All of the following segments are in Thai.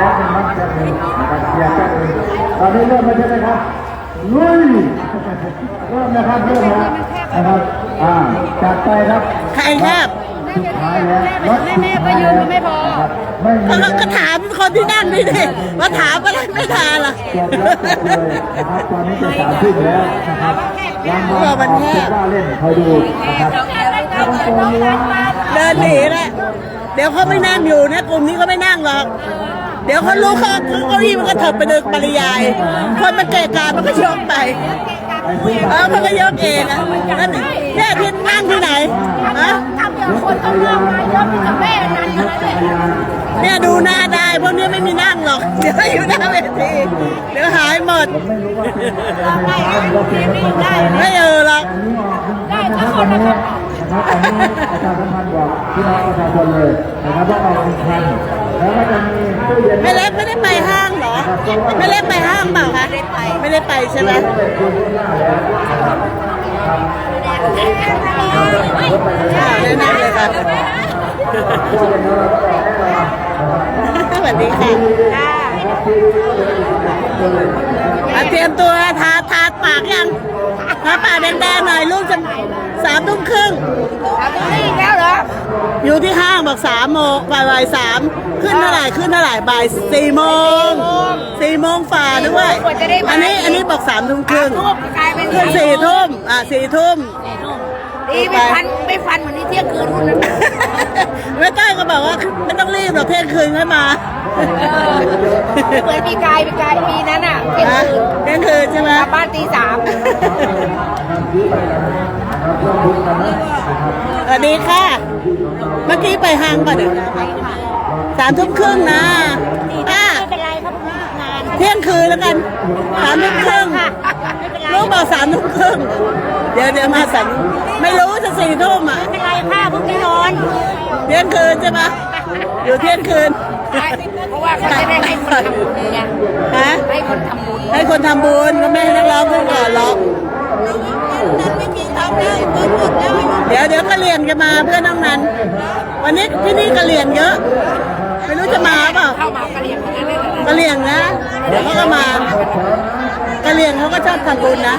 ป๊บนึงครับแป๊บนึงนะครับเดี๋ยวแป๊บนึงตอนนี้เริ่มแล้วใช่ไหมครับลุยเริ่มนะครับเริ่มแล้วนะครับอ่าจัดไปครับใครครับสุดท้ายแล้วรถสุดท้ายแล้วนะครับไม่มีก็แล้วก็ถามคนที่นั่งนี่ดิว่าถามอะไรไม่ทานล่ะจบแล้วจบเลยนะครับตอนนี้จะสามทุ่มแล้วนะครับรางวัลออกคิดว่าเล่นคอยดูนะครับเดินหนีแหละเดี๋ยวเขาไม่นั่งอยู่นะกลุ่มนี้เขาไม่นั่งหรอก เดี๋ยวเขารู้เขาเก้าอี้มันก็เถิบไปเดินปริยาย คนมันเกะกามันก็ยกไปเออมันก็ยกเองอะนั่นเนี่ยที่นั่งที่ไหนฮะทำอย่างคนต้องนั่งมายกกับแม่นั่นนะเนี่ยเนี่ยดูหน้าได้พวกนี้ไม่มีนั่งหรอก เดี๋ยวอยู่หน้าเวทีเดี๋ยวหายหมดได้ได้ไม่เออหรอกได้ทุกคนนะครับ นะครับอันนี้อาจารย์สัมพันธ์บอกพี่น้องประชาชนเลยนะครับว่าออกเป็นพันแล้วก็จะมีตู้เย็นไม่เล็กไม่ได้ไปห้างเหรอไม่เล็กไปห้างเปล่าคะไม่ได้ไปใช่ไหมเป็นคนที่หน้าแล้วนะครับอ่าแนะนำเลยค่ะสวัสดีค่ะอะเตรียมตัวทาทาปากยัง ทาปากแดงๆหน่อยลูกจะสามทุ่มครึ่งถามตรงนี้อีกแล้วเหรออยู่ที่ห้างบอกสามโมงบ่ายบ่ายสามขึ้นเท่าไหร่ขึ้นเท่าไหร่บ่ายสี่โมงสี่โมงฝ่าด้วย อันนี้อันนี้บอกสามทุ่มครึ่งทุบกลายเป็นขึ้นสี่ทุ่มอะสี่ทุ่ม ดีไม่ฟันไม่ฟันเหมือนที่เที่ยงคืนนู่นนะแม่ต้อยก็บอกว่าไม่ต้องรีบหรอกเที่ยงคืนค่อยมาเหมือนปีกายปีกายปีนั้นอะเที่ยงฮะคืนเที่ยงคืนใช่ไหมกลับบ้านตีสามสวัสดีค่ะ เมื่อกี้ไปห้างป่ะเนี่ยสามทุ่มครึ่งนะอะไม่เป็นไรครับงานเที่ยงคืนแล้วกันสามทุ่มครึ่งไม่เป็นไรลูกบอกสามทุ่มครึ่งเดี๋ยวเดี๋ยวมาสันไม่รู้จะสี่ทุ่มอะไม่เป็นไรค่ะเพิ่งไปนอนเที่ยงคืนใช่ไหมอยู่เที่ยงคืน เพราะว่าเขาจะได้ให้คนทำบุญไงฮะ ให้คนทำบุญให้คนทำบุญก็ไม่ให้นักร้องขึ้นก่อนหรอกเดี๋ยวเดี๋ยวกะเหรียนจะมาเพื่อนน้องนันวันนี้ที่นี่กะเหรียนเยอะ ไม่รู้จะมาเปล่าเข้ามากระเรียงเหมือนกันเลยเหรอกะเหรียงนะ เดี๋ยวเขาก็มา กะเหรียงเขาก็ชอบทำบุญนะ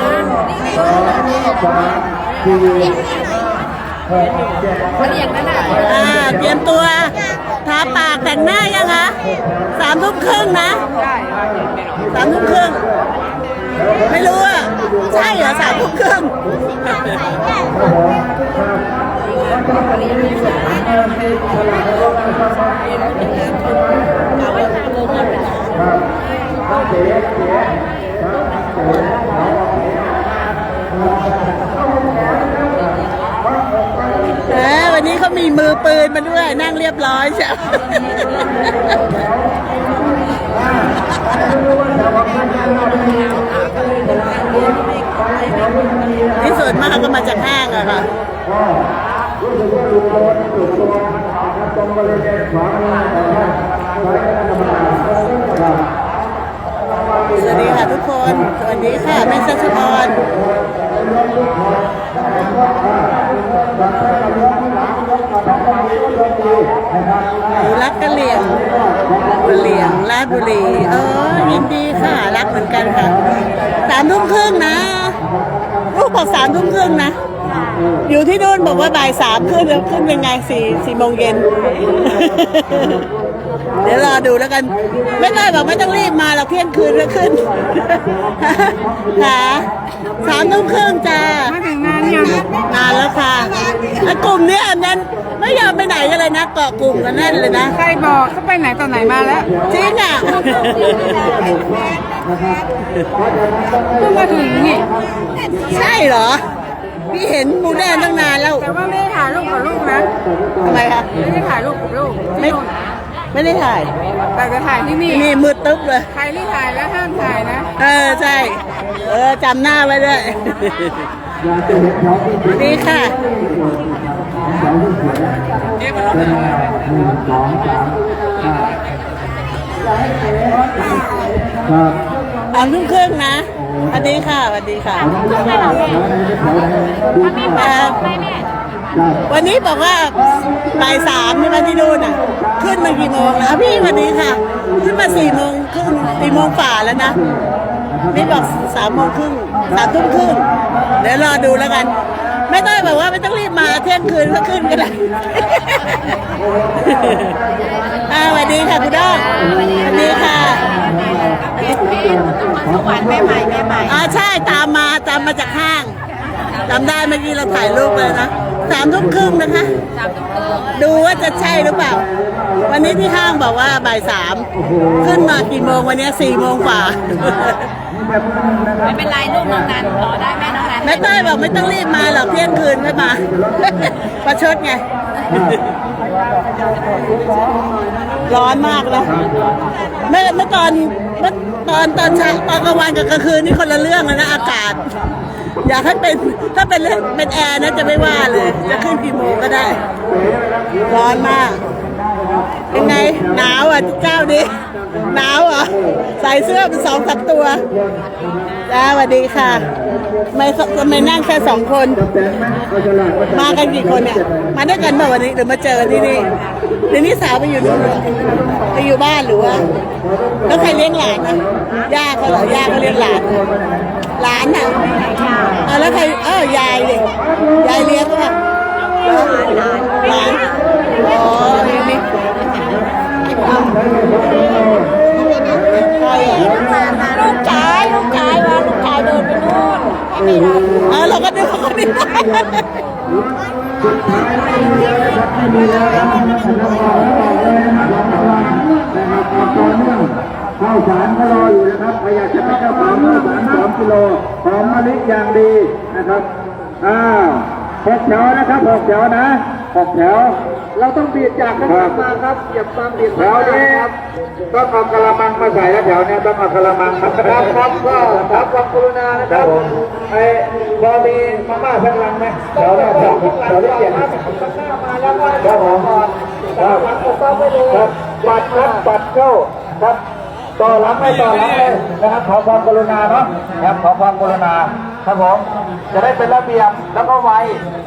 กระเรียงนั่นน่ะอ่า เตรียมตัว ทาปากแต่งหน้ายังคะสามทุ่มครึ่งนะสามทุ่มครึ่ง ไม่รู้อะ ใช่เหรอสามทุ่มครึ่ง แหมวันนี้เขามีมือ ปืนมาด้วยนั่งเรียบร้อยใช่ไหมนี่ส่วนมากก็มาจากห้างอะค่ะสวัสวัสดีค่ะทุกคน สวัสดีค่ะแม่ชัชพรหนู รักกะเหลี่ยงกะเหลี่ยงราชบุรี เออยินดีค่ะ รักเหมือนกันค่ะสามทุ่มครึ่งนะลูกบอกสามทุ่มครึ่งนะ อยู่ที่นู่นบอกว่าบ่ายสามขึ้นแล้วขึ้นเป็นไงสี่สี่โมงเย็น เดี๋ยวรอดูแล้วกัน ไม่ได้บอกไม่ต้องรีบมาเราเที่ยงคืนก็ขึ้นค่ะสามทุ่มครึ่งจ้ามาถึงนานยังนานแล้วค่ะแล้วกลุ่มเนี้ยนั้น ไม่ยอมไปไหนกันเลยนะเกาะกลุ่มกันแน่นเลยนะ ใครบอกเขาไปไหนตอนไหนมาแล้วจริงอะเพิ่งมาถึงนี่ใช่เหรอ พี่เห็นหมูแดงตั้งนานแล้วแต่ว่าไม่ได้ถ่ายรูปกับลูกนะทำไมคะไม่ได้ถ่ายรูปกับลูกไม่ไม่ได้ถ่าย แต่จะถ่ายที่นี่นี่มืดตึ๊บเลย ใครที่ถ่ายแล้วห้ามถ่ายนะ เออใช่ เออจำหน้าไว้ด้วยอยากจะเห็นเขาที่สวัสดีค่ะ เขาที่เสียเป็นหนึ่งสองสามห้าครับสามทุ่มครึ่งนะสวัสดีค่ะสวัสดีค่ะขออนุญาตว่าแถวไหนจะแถวไหนดูเอ่อวันนี้บอกว่าบ่ายสามใช่ไหมที่นู่นอะ ขึ้นมากี่โมงแล้วพี่วันนี้ค่ะ ขึ้นมาสี่โมงครึ่งสี่โมงฝ่าแล้วนะ นี่บอกสามโมงครึ่งสามทุ่มครึ่งเดี๋ยวรอดูแล้วกัน ไม่ต้องแบบว่าไม่ต้องรีบมาเที่ยงคืนก็ขึ้นก็ได้ อ่าสวัสดีค่ะคุณด้อมสวัสดีค่ะสวรรค์แม่ใหม่แม่ใหม่อ่าใช่ตามมาตามมาจากห้างจำได้เมื่อกี้เราถ่ายรูปเลยนะสามทุ่มครึ่งนะคะสามตุ้มครึ่งดูว่าจะใช่หรือเปล่า วันนี้ที่ห้างบอกว่าบ่ายสามขึ้นมากี่โมงวันนี้สี่โมงกว่า ไม่เป็นไรลูกน้องนันรอได้แม่น้องนันแม่ต้อยบอกไม่ต้องรีบมาหรอกเที่ยงคืนไม่มา ประชดไง ร้อนมากนะเมื่อเมื่อตอนเมื่อตอนตอนเช้าตอนกลางวันกับกลางคืนนี่คนละเรื่องเลยนะอากาศ อยากให้เป็นถ้าเป็นเรื่องเป็นแอร์นะจะไม่ว่าเลย จะขึ้นกี่โมงก็ได้ ร้อนมาก เป็นไงหนาวอะเจ้าดิ หนาวเหรอะใส่เสื้อเป็นสองสามตัวจ้าสวัสดีค่ะทำไม่ทำไมนั่งแค่สองคน มากันกี่คนเนี่ย มาด้วยกันเมื่อวันนี้หรือมาเจอที่นี่หรือนี่สาวไปอยู่นู่นเหรอไปอยู่บ้านหรือว่าแล้วใครเลี้ยงหลานนะย่าเขาเหรอย่าเขาเลี้ยงหลานหลานน่ะเอาแล้วใครเออยายดิยายเลี้ยงก็แบบหลานอ๋ออย่า งนี้ใครอะลูกชายลูกชายว่าลูกชายเดินไปนู่นเออเราก็ดูเขาดิข้าวสารก็รออยู่นะครับใครอยากจะได้ข้าวสารข้าวสารสองกิโลหอมมะลิอย่างดีนะครับอ้าวหกแถวนะครับหกแถวนะหกแถว เราต้องบีบจากนะครับมาครับอย่าฟังบีบแถวนี้ต้องเอากระมังมาใส่นะแถวเนี้ยต้องเอากระมังครับครับครับก็ครับความกรุณานะครับไอ้พอมีมาม่าสักลังไหมแถวนี้แถวแถวที่เจ็ดมาแล้วครับผมครับครับบัตรครับบัตรเข้าครับต่อรับไม่ต่อรับเลยนะครับขอความกรุณาเนาะนะครับขอความกรุณา ครับผม จะได้เป็นระเบียบแล้วก็ไว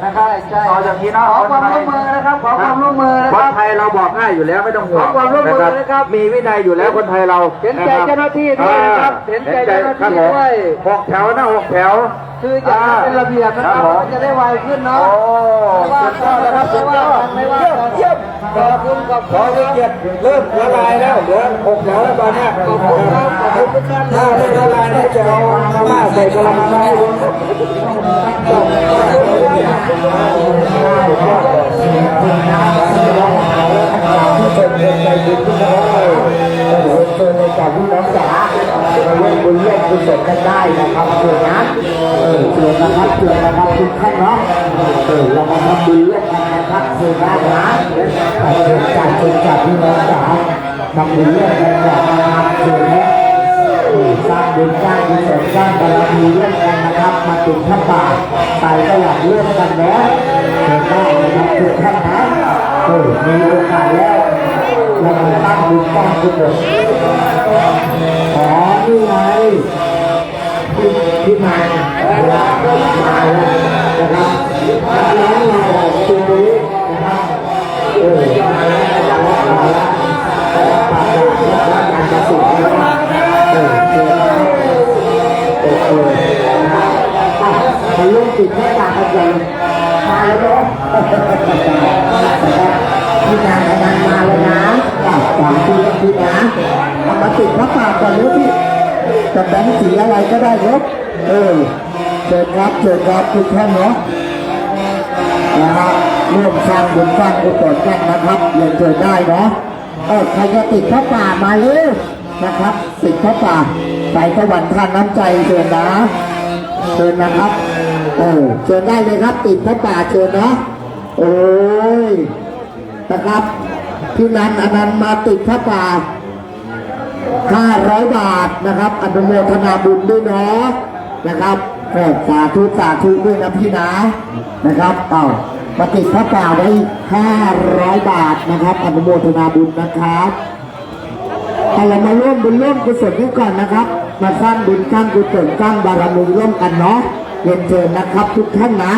นะครับต่อจากนี้เนาะขอความร่วมมือนะครับขอความร่วมมือคนไทยเราบอกง่ายอยู่แล้วไม่ต้องห่วงขอความร่วมมือนะครับ มีวินัยอยู่แล้วคนไทยเราเห็นใจเจ้าหน้าที่ด้วยนะครับเห็นใจเจ้าหน้าที่ด้วย หกแถวนะหกแถวคืออยากให้เป็นระเบียบนะครับมันจะได้ไวขึ้นเนาะโอ้สุดยอดนะครับสุดยอดไม่ว่าเยี่ยม ขอบคุณกับขอเกียรติเริ่มละลายแล้วเหลือหกแถวแล้วตอนเนี้ยขอบคุณครับขอบคุณทุกท่านถ้าไม่ละลายเนี่ยจะเอามาม่าใส่กระมังให้ที่เป็นเรื่องใจบุญที่น้องเลยเชิญในจากพี่น้องจ๋า มาร่วมบุญร่วมกุศลกันได้นะครับเชิญนะเออเชิญนนะครับเชิญนนะครับทุกท่านเนาะเออเรามาทำบุญร่วมกันนะครับเชิญได้นะเชิญจากเชิญจากพี่น้องจ๋าทำบุญร่วมกันแบบเชิญนะเออสร้างบุญสร้างกุศลสร้างบารมีร่วมกันนะครับมาติดพระบาทใส่ก็อยากร่วมกันแล้วเชิญได้นะครับทุกท่านนะเออมีโอกาสแล้วเรามาตั้งบุญตั้งกุศลข อนี่ไงที่ที่มาก็มาแล้วนะครับแล้วเราตรงนี้นะครับเออมาแล้วมาแล้วปากหลักและการจะสุดนะครับเออเออเออเออนะครับอะลุ่มติดแค่ตากันเลยมาแล้วเนาะที่งานงานมาเลยนะสามทีทีนะเอามาติดพระปา ก่อนเลยพี่จะแบงค์สีอะไรก็ได้ครับเออเชิญครับเชิญครับทุกท่านเนาะนะครับร่วมสร้างบุญสร้างกุศลกันนะครับเรียนเชิญได้เนาะเออใครจะติดพระป่ามาเลยนะครับ ติดพระป่าใส่สวรรค์ทานน้ำใจเชิญนะเชิญนะครับเออเชิญได้เลยครับติดพระป่าเชิญเนาะโอ้ยนะครับพี่นันอนันต์มาติดพระป่า 500 บาทนะครับอนุโมทนาบุญด้วยเนาะนะครับขอสาธุสาธุด้วยนะพี่นะนะครับเอ้ามาติดพระป่าไว้ 500 บาทนะครับอนุโมทนาบุญนะครับเอาเรามาร่วมบุญร่วมกุศลกันก่อนนะครับ มาสร้างบุญสร้างกุศลสร้างบารมีร่วมกันเนาะเรียนเชิญนะครับทุกท่านนะ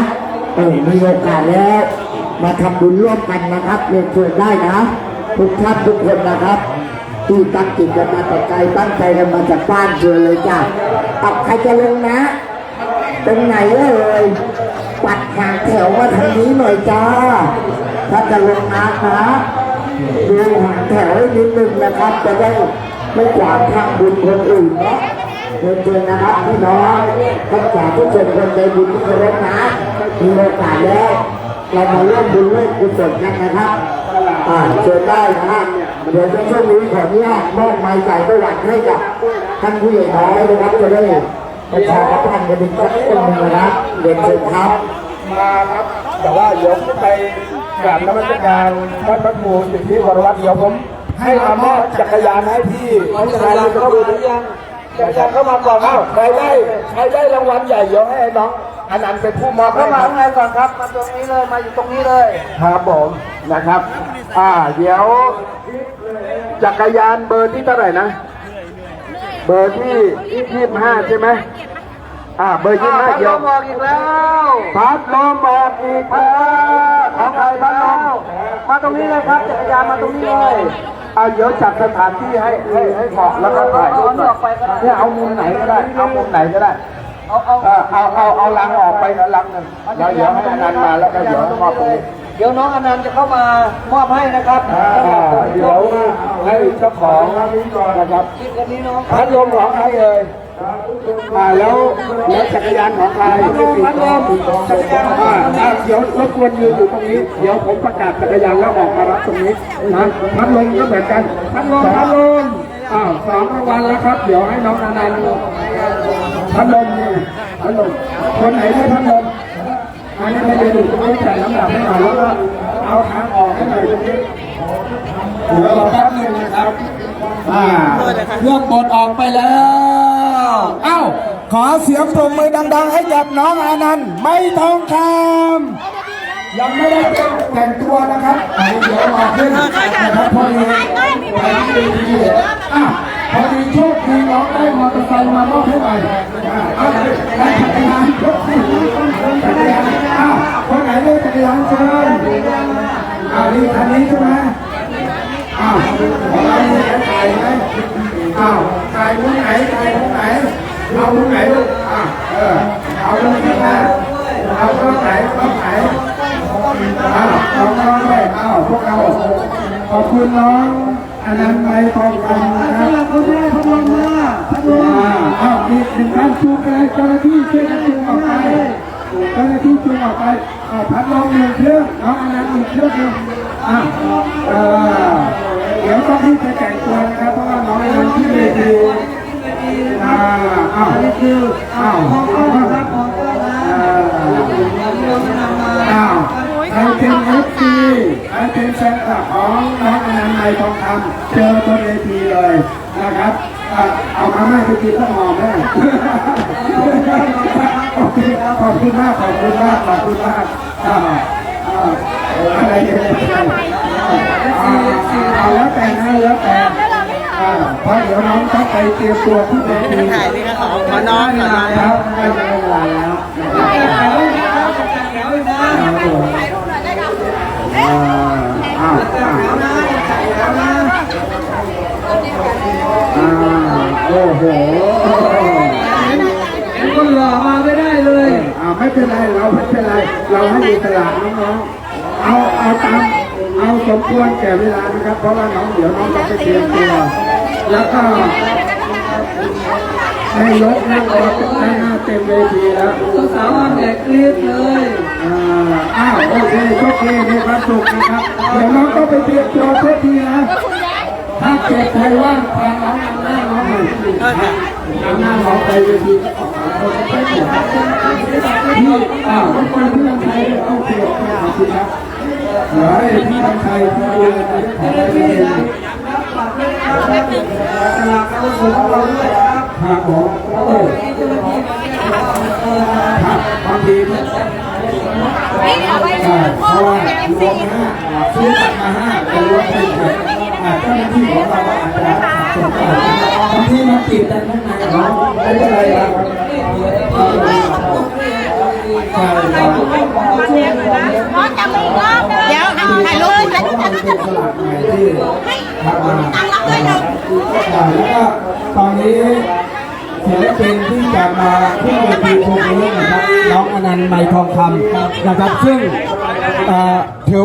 เออมีโอกาสแล้วมาทำบุญร่วมกันนะครับเรียนเชิญได้นะ ทุกท่านทุกคนนะครับ ที่ตั้งจิตกันมาแต่ไกลตั้งใจกันมาจากบ้านเชิญเลยจ้ะเอาใครจะลงนะตรงไหนเอ่ยปัดหางแถวมาทางนี้หน่อยจ้า ถ้าจะลงน้ำนะดูหางแถวนิดนึงนะครับ จะได้ไม่ขวางทางบุญคนอื่นเนาะเชิญเชิญนะครับพี่น้องทั้งสาธุชนคนใจบุญทุกคนนะมีโอกาสแล้วเรามาร่วมบุญร่วมกุศลกันนะครับอ่าเชิญได้นะฮะ เดี๋ยวในช่วงนี้ขออนุญาตมอบไม้ใส่ประวัติให้กับท่านผู้ใหญ่น้อยนะครับจะได้ประชาสัมพันธ์กันอีกสักคนหนึ่งนะครับเรียนเชิญครับมาครับ แต่ว่าเดี๋ยวไปกราบนมัสการท่านพระครูสิทธิวรวัตรเดี๋ยวผมให้มามอบจักรยานให้พี่จักรยานเข้ามาหรือยังจักรยานเข้ามาก่อนอ้าวใครได้ใครได้รางวัลใหญ่เดี๋ยวให้น้องอนันต์เป็นผู้มอบให้ครับไงก่อนครับ มาตรงนี้เลย มาอยู่ตรงนี้เลย ครับผมนะครับ อ่า เดี๋ยว จักรยานเบอร์ที่เท่าไหร่นะ เบอร์ที่ยี่สิบห้าใช่ไหมอ่าเบอร์ยี่สิบห้าเดี๋ยวบอกอีกแล้วพัดลมบอกอีกแล้วของใครพัดลมมาตรงนี้เลยครับจักรยานมาตรงนี้เลยอ่าเดี๋ยวจัดสถานที่ให้ให้ให้เหมาะแล้วก็ถ่ายรูปหน่อยเนี่ยเอามุมไหนก็ได้เอามุมไหนก็ได้เอาเอาเออเอาเอาเอาลังออกไปนะลังหนึงแล้วเดี๋ยวให้อนันต์มาแล้วก็เดี๋ยวมอบตรงนี้ เดี๋ยวน้องอนันต์จะเข้ามามอบให้นะครับอ่าเดี๋ยวให้เจ้าของนะครับคลิปวันนี้น้องพัดลมของใครเอ่ยอ่าแล้วแล้วจักรยานของใครพัดลมจักรยานอ่าอ่าเดี๋ยวรบกวนยืนอยู่ตรงนี้ เดี๋ยวผมประกาศจักรยานแล้วออกมารับตรงนี้นะพัดลมก็เหมือนกันพัดลมพัดลมอ้าวสองรางวัลแล้วครับ เดี๋ยวให้น้องอนันต์พัดลมนี่พัดลมคนไหนได้พัดลม อันนี้ไม่ได้ดูตรงนี้แต่น้ำหนักให้หน่อยแล้วก็เอาทางออกให้หน่อยตรงนี้เดี๋ยวรอแป๊บนึงนะครับอ่าเครื่องบดออกไปแล้วเอ้าขอเสียงปรบมือดัง ๆ ให้กับน้องอานันต์ไม่ทองคำยังไม่ได้แต่งตัวนะครับเดี๋ยวรอขึ้นนะครับพอดีไปที่ดีอะพอดีโชคดีน้องได้มอเตอร์ไซค์มามอบให้ใหม่อ่าเอาเลยได้จักรยานยกขึ้นจักรยานอ้าวคนไหนได้จักรยานเชิญอ่านี่คันนี้ใช่ไหม อ้าวของเรามีใครถ่ายไหมอ้าวถ่ายมุมไหนถ่ายมุมไหนเอามุมไหนลูกอะเออเอามุมที่หน้าเอากล้องไหนกล้องไหนอ้าวเอากล้องเลยอ้าว พวกเรา ขอบคุณน้องอนันต์ไมทองคำนะครับขอบคุณพัดลมมาพัดลมมาอ้าวมีหนึ่งท่านชูไปเจ้าหน้าที่ช่วยกันจูงออกไปเจ้าหน้าที่จูงออกไปอ้าพัดลมหนึ่งเครื่องน้องอนันต์หนึ่งเครื่องหนึ่งอ้าเดี๋ยวต้องที่จะแต่งตัวนะครับเพราะว่าน้องมันที่เวทีอ่าอ้าวนี่คืออ้าวอ้าวใครเป็นเอฟซีใคร เป็นแฟนคลับของน้องอนันต์ไมทองคำเจอบนเวทีเลยนะครับอะเอามาแม่ไปกินข้าวหอมแม่โอเคขอบคุณมากขอบคุณมากขอบคุณมากอ่าอ่าอะไรเนี่ยเอาแล้วแต่นะแล้วแต่อ่าเพราะเดี๋ยวน้องต้องไปเตรียมตัวที่เวทีถ่ายนี่ก็ขอขอน้องขอน้องครับไม่เป็นไรแล้วอ่าอ้าวอ้าวอ่า โอ้โหคนหล่อมาไม่ได้เลยอ่าไม่เป็นไรเราไม่เป็นไร เราให้อิสระน้องๆเอาเอาตามเอาสมควรแก่เวลานะครับ เพราะว่าน้องเดี๋ยวน้องต้องไปเตรียมตัวแล้วก็ให้ยกนั่งรอด้านหน้าเต็มเวทีแล้วสาวมาแบกเรียบเลยอ่าอ้าวโอเคโชคดีมีความสุขนะครับเดี๋ยวน้องต้องไปเตรียมตัวเพื่อทีนะ ถ้าเกิดใครว่างทางน้องนำหน้าน้องหน่อยนำหน้าน้องไปเวทีก็ออกมาคนไปหมดพี่อ้าวทุกคนที่ทำไทยโอเคขอบคุณครับเดี๋ยวให้พี่ทำไทยที่ดูแลขอไปเลยตลาดการส่งของเราด้วยครับครับผมเออครับบางทีใช่เพราะว่ารวมห้าซื้อมาห้าแต่รวมเป็น เจ็ดอ่าเจ้าหน้าที่ของเราอาจจะสนใจบางทีมันติดกันข้างในเนาะไม่เป็นไรครับใช่ครับร้อนจังเลยรอบนึงเดี๋ยวถ่ายรูปถ่ายรูปถ่ายรูปเป็นสลากใหม่ที่ทำมาตังรับด้วยนึ่งอ่าแล้วก็ตอนนี้ศิลปินที่จะมาขึ้นเวทีโชว์นี้นะครับน้องอนันต์ไมทองคำนะครับ ซึ่งเอ่อถื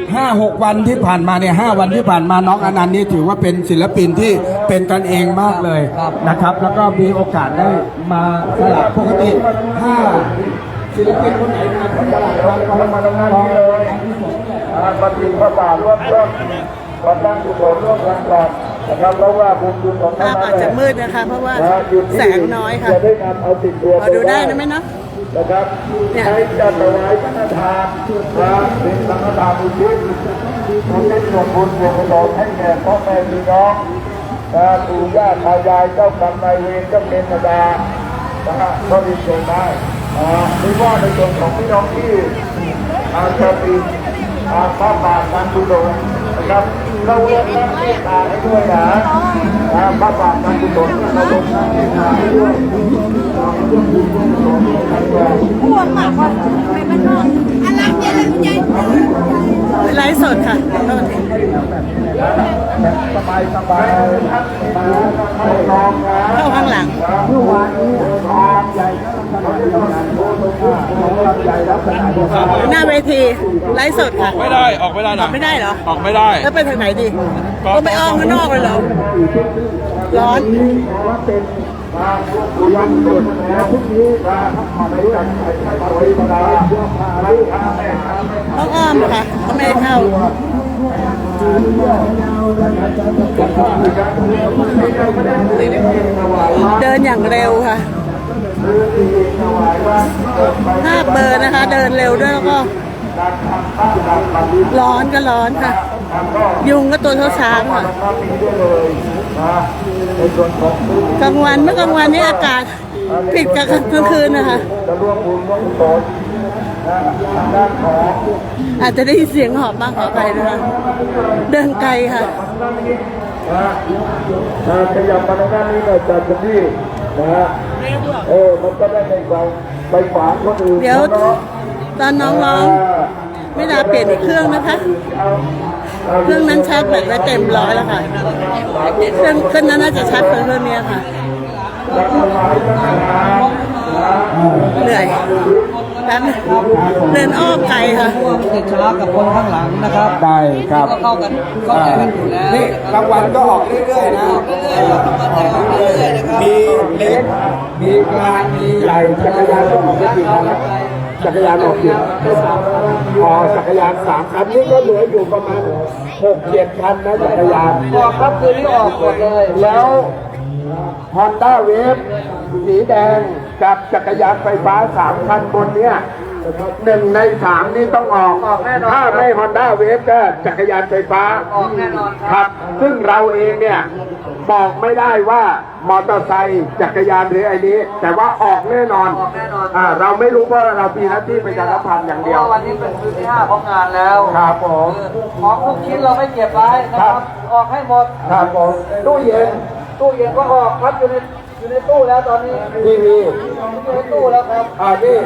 อว่า5-6วันที่ผ่านมาเนี่ย5วันที่ผ่านมาน้องอนันต์นี่ถือว่าเป็นศิลปินที่เป็นกันเองมากเลยนะครับ แล้วก็มีโอกาสได้มาสลับปกติถ้าศิลปินคนไหนมาสลับเราเรามาทำงานนี้เลยปฏิพระบาทร่วมต้นวันตั้งกุศลร่วมกันก่อนนะครับเพราะว่าบุญกุศลภาพอาจจะมืดนะคะ เพราะว่าแสงน้อยค่ะจะได้นำเอาติดตัวพอดูได้นะไหมเนาะ นะครับเนี่ยใช้จะถวายสังฆทานนะเป็นสังฆทานอุทิศอุทิศส่วนบุญส่วนกุศลให้แก่พ่อแม่พี่น้องนะปู่ย่าตายายเจ้ากรรมนายเวรเจ้าเมตดานะฮะก็มีส่วนได้อ่าหรือว่าในส่วนของพี่น้องที่อาจะปีอาพระบาทการกุศลนะครับ เราเลือกตั้งเมตตาให้ด้วยนะพระบาทการกุศลเนี่ยเราลงตั้งเมตตาให้ด้วยพ่วงมากกว่าไปบ้านนอกอะไรเนี่ยอะไรคุณยายไลฟ์สดค่ะสบายสบายลองนะเข้าข้างหลังเมื่อวานนี้ลองใหญ่ แล้วลักษณะเดียวกันของลำใหญ่ลักษณะเดียวกันหน้าเวทีไลฟ์สดค่ะ ไม่ได้ออกไม่ได้อนะอกไม่ได้เหรอ ออกไม่ได้ แล้วไปทางไหนดีก็ไปอ้อมข้างนอกเลยเหรอ ร้อนว่าเป็นมาวันหยุดนะพรุ่งนี้มาพักผ่อนในกันใช้บริบาลเพื่อพาลูกพาแม่พาแม่ต้องอ้อมค่ะเขาไม่ให้เข้าเดินอย่างเร็วค่ะ ห้าเบอร์นะคะ เดินเร็วด้วยแล้วก็ ร้อนก็ร้อนค่ะ ยุงก็ตัวเท่าช้างค่ะในส่วนของผู้กลางวันเมื่อกลางวันนี้อากาศผิดกับกลางคืนนะคะจะร่วมบุญร่วมกุศลนะทางด้านของอาจจะได้ยินเสียงหอบบ้างขอไปนะคะเดินไกลค่ะนะนะขยับมาในด้านนี้หน่อยจัดกันที่นะฮะ เออมันก็ได้ในกองไปฝากคนอื่นเดี๋ยวเนาะตอนน้องร้องไม่นาเปลี่ยนอีกเครื่องนะคะ เครื่องนั้นชาร์จแบตไว้เต็มร้อยแล้วค่ะ เครื่องเครื่องนั้นน่าจะชาร์จเพิ่มเครื่องนี้ค่ะ เหนื่อยแป๊บนึงเดินอ้อมไกลค่ะจะช้ากับคนข้างหลังนะครับ ได้ครับก็เข้ากันเข้าใจกันอยู่แล้วนี่รางวัลก็ออกเรื่อยๆนะมีเล็ก มีกลางมีใหญ่จักรยานออกกี่คันแล้วจักรยานออกกี่พอจักรยานสามคันนี้ก็เหลืออยู่ประมาณหกเจ็ดคันนะจักรยานออกครับคือนี้ออกหมดเลย แล้วฮอนด้าเวฟสีแดงกับจักรยานไฟฟ้าสามคันบนเนี้ย หนึ่งในสามนี่ต้องออกออกแน่นอนถ้าไม่ฮอนด้าเวฟก็จักรยานไฟฟ้าออกแน่นอนคครัรับบซึ่งเราเองเนี่ยบอกไม่ได้ว่ามอเตอร์ไซค์จักรยานหรือไอ้นี้ แต่ว่าออกแน่นอนออกแน่นอนอ่าเราไม่รู้เพราะเรามีหน้าที่ประชาสัมพันธ์อย่างเพเดีราะยวว่าวันนี้เป็นคืนที่ห้าของงานแล้วครับผมของทุกชิ้นเราไม่เก็บไว้นะครับ ออกให้หมดครับผมตู้เย็นตู้เย็นก็ออกครับอยู่ใน อยู่ในตู้แล้วตอนนี้ทีวีอยู่ในตู้แล้วครับอ่านี่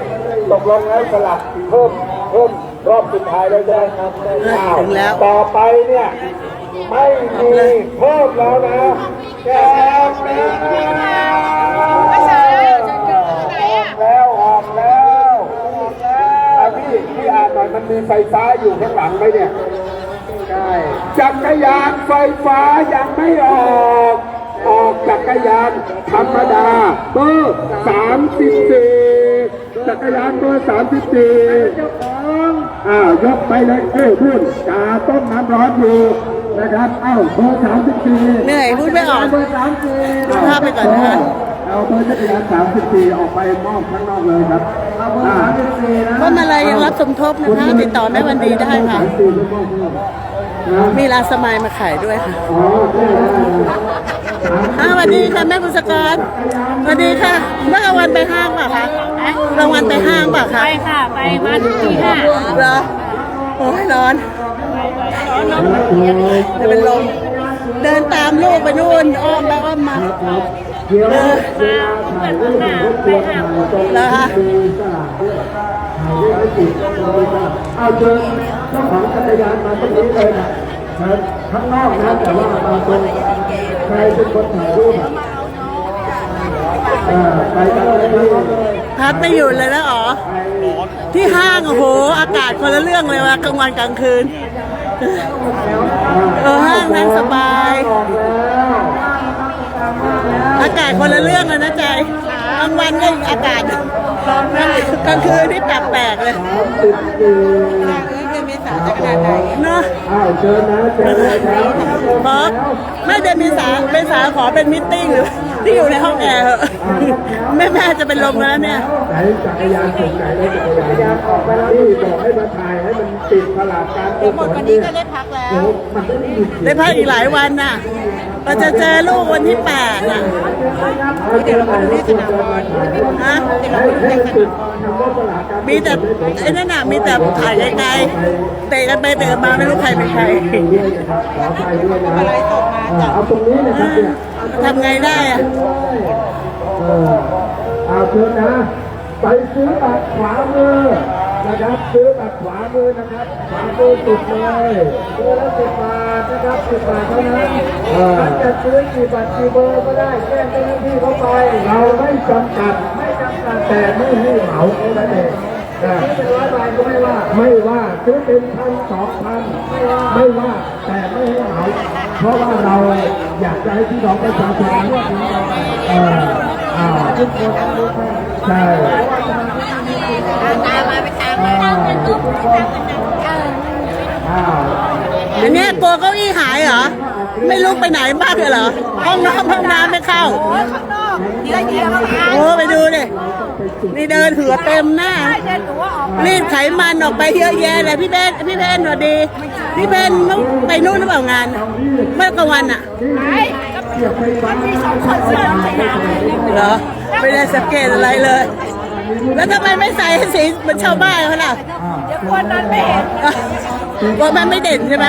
ตกลงแล้วสลับเพิ่มเพิ่มรอบสุดท้ายแล้วใช่ไหมครับถึงแล้ว ต่อไปเนี่ยไม่มีเพิ่มแล้วนะแจกแล้วออกแล้วออกแล้วอะพี่พี่อ่านหน่อยมันมีไฟฟ้าอยู่ข้างหลังไหมเนี่ย ใช่ จักรยานไฟฟ้ายังไม่ออก ออกจักรยานธรรมดาเบอร์สามสิบสี่จักรยานเบอร์สามสิบสี่อ้าวยกไปเลยเอ้ยพูดกาต้มน้ำร้อนอยู่นะครับ เอ้าเบอร์สามสิบสี่เหนื่อยพูดไม่ออกเบอร์สามสี่ดูภาพไปก่อนนะคะเอาเบอร์จักรยานสามสิบสี่ออกไปมอบข้างนอกเลยครับเอาเบอร์สามสิบสี่นะก็มาเลยยังรับสมทบนะคะติดต่อแม่วันดีได้ค่ะ มีลาสมัยมาขายด้วยค่ะอ้าว สวัสดีค่ะแม่บุษกรสวัสดีค่ะเมื่อกลางวันไปห้างเปล่ะคะกลางวันไปห้างเปล่ะคะไปค่ะ ไปมาถึงที่ห้าเหรอโอ้ยร้อนจะเป็นลมเดินตามลูกไปนู่นอ้อมไปอ้อมมาเดี๋ยวเวลาถ่ายรูปรบกวนถ่ายตรงเหรอคะดูสลากด้วยถ่ายรูปไม่ติดดูสลากเอาเชิญเจ้าของจักรยานมาตรงนี้เลยนะเชิญข้างนอกนะแต่ว่ามาตรง ใครเป็นคนถ่ายรูปอะเออไปกันเลยครับพัดไม่อยู่เลยแล้วอ๋อ ที่ห้างโอ้โห อากาศคนละเรื่องเลยว่ากลางวันกลางคืน เออห้างนั่งสบาย อากาศคนละเรื่องเลยนะใจกลางวันก็อากาศกลางคืนนี่แปลกๆเลยติดอยู่ เนาะอ้าวเชิญนะเชิญนะครับขอไม่เดือนเมษาเมษาขอเป็นมิทติ้งหรือที่อยู่ในห้องแอร์เหอะแม่แม่จะเป็นลมแล้วเนี่ยไหนจักรยานถึงไหนแล้วจักรยานออกไปแล้วนี่บอกให้มาถ่ายให้มันติดฉลากการกุศลเนี่ยโอ้มันไม่ได้หยุดได้พักอีกหลายวันน่ะ เราจะเจอลูกวันที่แปดน่ะเอาเจอไหนที่คุณจะมาถ่ายฮะให้ให้ติดคำว่าฉลากการกุศลมีแต่ไอ้นั่นน่ะมีแต่ถ่ายไกลๆเตะกันไปเตะกันมาไม่รู้ใครเป็นใครด้วยนะครับขออภัยด้วยนะอ่าเอาตรงนี้นะครับเนี่ยทำไงได้อะเออเอาเชิญนะไปซื้อบัตรขวามือ นะครับซื้อบัตรขวามือนะครับขวามือสุดเลยซื้อละสิบบาทนะครับสิบบาทเท่านั้นท่านจะซื้อกี่บัตรกี่เบอร์ก็ได้แจ้งเจ้าหน้าที่เข้าไป เราไม่จำกัดไม่จำกัดแต่ไม่ให้เหมาเท่านั้นเองนะซื้อเป็นร้อยใบก็ไม่ว่าไม่ว่าซื้อเป็นพันสองพันไม่ว่าไม่ว่าแต่ไม่ให้เหมาเพราะว่าเราอยากจะให้พี่น้องประชาชนเอออ่าทุกคนใช่ อออ้าวอันเนี้ยกลัวเก้าอี้หายเหรอ ไม่ลุกไปไหนบ้างเลยเหรอ ห้องน้ำห้องน้ำไม่เข้า โอ้ยข้างนอกเดี๋ยวเดี๋ยวข้างในโอ้ไปดูดิ นี่เดินเหือเต็มหน้าเดินตัวออกรีดไขมันออกไปเยอะแยะเลยพี่เพนพี่เพนสวัสดี พี่เพนต้องไปนู่นหรือเปล่างาน เมื่อกลางวันอะไปมันมีสองคนเสื้อสยามเลยเหรอ ไม่ได้สังเกตอะไรเลย แล้วทำไมไม่ใส่ให้สีเหมือนชาวบ้านเขาล่ะเดี๋ยวคนนั้นไม่เห็นกลัวมันไม่เด่นใช่ไหม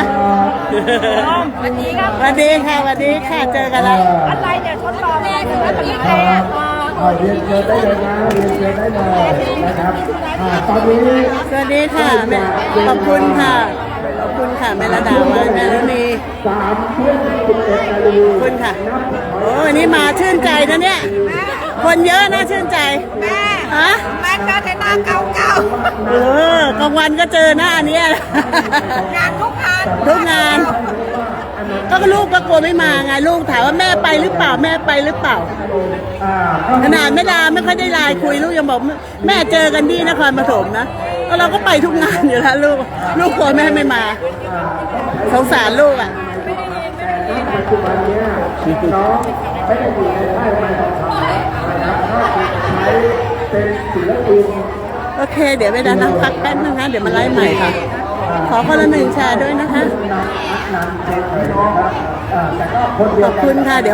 วันนี้ครับสวัสดีค่ะสวัสดีค่ะเจอกันแล้วอะไรเนี่ยทดลองแม่คือว่าพี่ใคร อะเอาเรียนเชิญได้เลยนะเรียนเชิญได้เลยนะครับอ่าตอนนี้สวัสดีค่ะแม่ขอบคุณค่ะ ขอบคุณค่ะแม่ระดามาแม่รุณีสามทุ่มสิบเอ็ดนาฬิขอบคุณค่ะ โอ้วันนี้มาชื่นใจนะเนี่ย คนเยอะนะชื่นใจ แม่ฮะ แม่ก็จะหน้าเก่าเก่าเออกลางวันก็เจอหน้าเนี้ยงานทุกงาน ทุกงาน ก็ลูกก็กลัวไม่มาไงลูกถามว่าแม่ไปหรือเปล่าแม่ไปหรือเปล่าขนาดแม่ดาไม่ค่อยได้ไลน์คุยลูกยังบอกแม่เจอกันที่นครปฐมนะก็เราก็ไปทุกงานอยู่แล้วลูกลูกกลัวแม่ไม่มาสงสารลูกอะปัจจุบันนี้น้องไม่ได้อยู่ในค่ายไม่ทองคำนะครับใช้เป็นศิลปินโอเค เดี๋ยวแม่ดานั่งพักแป๊บนึงนะเดี๋ยวมาไลฟ์ใหม่ค่ะ ขอคนละหนึ่งแชร์ด้วยนะคะ ขอบคุณค่ะเดี๋ยว